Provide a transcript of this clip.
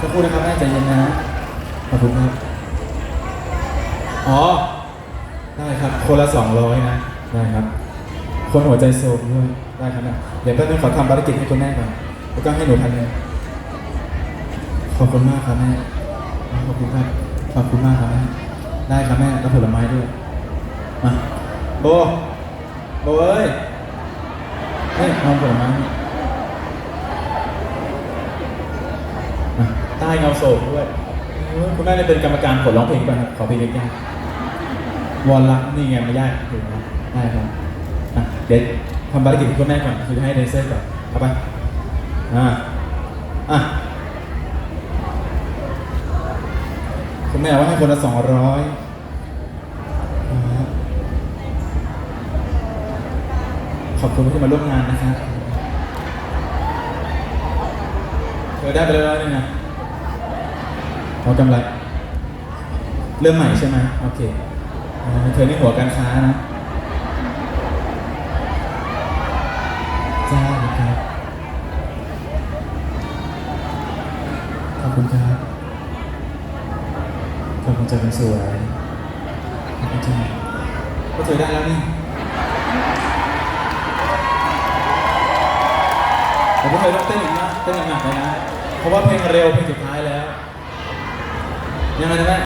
สักครู่นะครับแม่ใจเย็นนะขอบคุณครับ อ๋อ ได้ครับ คนละสองร้อยนะ ได้ครับ คนหัวใจโศกด้วย ได้ครับแม่เดี๋ยวแป๊บนึงขอทำภารกิจให้คุณแม่ก่อน แล้วก็ให้หนูพันหนึ่งขอบคุณมากครับแม่ ขอบคุณครับ ขอบคุณมากครับแม่ ได้ครับแม่แล้วผลไม้ด้วย มาโบโบเอ้ยเฮ้ยเอาผลไม้นี่อะ ใต้เงาโศกด้วยคุณแม่ได้เป็นกรรมการผลร้องเพลงป่ะครับขอเพลงเล็กๆวอนรักนี่ไงไม่ยากถูกไหมได้ครับเดี๋ยวทำภารกิจให้คุณแม่ก่อนคือให้เดนเซอร์ก่อนเอาไปอะอะคุณแม่ว่าให้คนละสองร้อยขอบคุณที่มาร่วมงานนะครับเธอได้ไปแล้วร้อยหนึงนะ เอกำไร เริ่มใหม่ใช่ไหมโอเคอ่าเธอนี่หัวการค้านะจ้าครับขอบคุณครับขอบคุณเจอเป็นสวยขอบคุณจ้าก็เจอได้แล้วนี่แต่พวกเธอต้องเต้นอีกนะเต้นหนักเลยนะ เพราะว่าเพลงเร็วเพลงสุดท้ายแล้ว ยังไงนะแม่